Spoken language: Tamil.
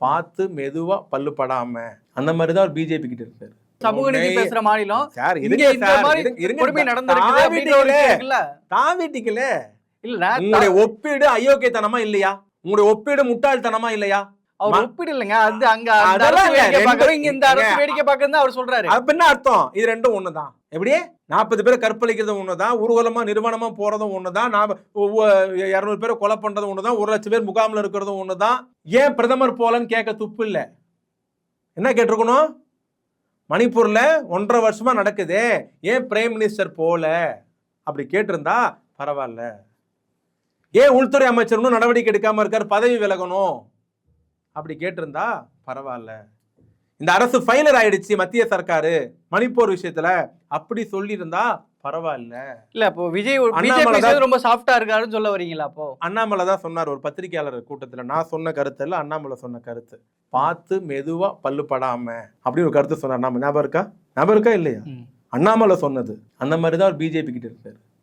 பார்த்து மெதுவா பல்லு படாம. அந்த மாதிரி தான் பிஜேபி கிட்ட இருக்காரு. சமூக நீதி பேசுற மாநிலம். சார் இருங்க இல்ல உங்களுடைய ஒப்பீடு அயோக்கியத்தனமா இல்லையா? உங்களுடைய ஒப்பீடு முட்டாள்தனமா இல்லையா? அவர் ஒப்பிடு இல்லைங்க அது அங்க இங்க இந்த அரசு வேடிக்கை பார்க்கறது அவர் சொல்றாரு. அப்ப என்ன அர்த்தம். இது ரெண்டும் ஒண்ணுதான். எப்படி? நாற்பது பேரை கற்பழிக்கிறதும் ஒண்ணுதான். ஊர்வலமா நிறுவனமா போறதும் ஒண்ணுதான். இருநூறு பேரை கொலை பண்றதும் ஒண்ணுதான். ஒரு லட்சம் பேர் முகாம்ல இருக்கிறதும் ஒண்ணுதான். ஏன் பிரதமர் போலன்னு கேட்க துப்பு இல்ல? என்ன கேட்டிருக்கணும்? மணிப்பூர்ல ஒன்றரை வருஷமா நடக்குதே. ஏன் பிரைம் மினிஸ்டர் போல? அப்படி கேட்டிருந்தா பரவாயில்ல. ஏன் உள்துறை அமைச்சர் நடவடிக்கை எடுக்காம இருக்காரு? பதவி விலகணும். அப்படி கேட்டிருந்தா பரவாயில்ல. இந்த அரசு ஃபைலர் ஆயிடுச்சு மத்திய சர்க்காரு. மணிப்பூர் விஷயத்துல அப்படி சொல்லியிருந்தா பரவாயில்ல. இல்ல அப்போ விஜய் அண்ணாமலை ரொம்ப சாஃப்டா இருக்காருன்னு சொல்ல வரீங்களா அப்போ? அண்ணாமலை தான் சொன்னார் ஒரு பத்திரிகையாளர் கூட்டத்துல நான் சொன்ன கருத்து இல்ல அண்ணாமலை சொன்ன கருத்து. பார்த்து மெதுவா பல்லு படாம அப்படி ஒரு கருத்து சொன்னார். ஞாபகம் இருக்கா? ஞாபகம் இருக்கா இல்லையா. அண்ணாமலை சொன்னது. அந்த மாதிரி தான் பிஜேபி கிட்ட இருக்காரு.